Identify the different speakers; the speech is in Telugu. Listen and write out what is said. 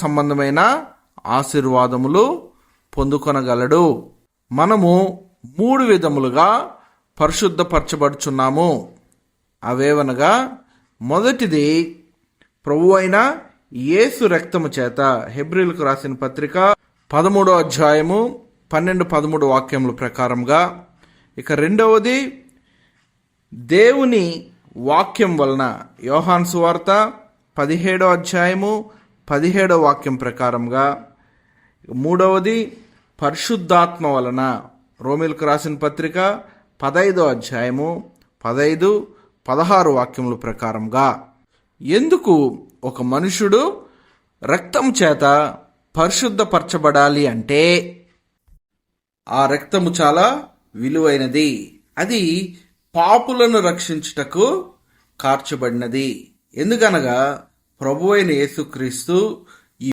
Speaker 1: సంబంధమైన ఆశీర్వాదములు పొందుకొనగలడు. మనము మూడు విధములుగా పరిశుద్ధపరచబడుచున్నాము. అవేవనగా మొదటిది ప్రభు అయిన యేసు రక్తము చేత హెబ్రిల్కు రాసిన పత్రిక పదమూడో అధ్యాయము పన్నెండు పదమూడు వాక్యముల ప్రకారంగా ఇక రెండవది దేవుని వాక్యం వలన యోహాన్ సువార్త పదిహేడో అధ్యాయము పదిహేడో వాక్యం ప్రకారంగా మూడవది పరిశుద్ధాత్మ వలన. రోమిల్కు రాసిన పత్రిక పదైదో అధ్యాయము పదైదు పదహారు వాక్యముల ప్రకారంగా. ఎందుకు ఒక మనుషుడు రక్తం చేత పరిశుద్ధపరచబడాలి అంటే? ఆ రక్తము చాలా విలువైనది. అది పాపులను రక్షించుటకు కార్చబడినది. ఎందుకనగా ప్రభు అయిన యేసుక్రీస్తు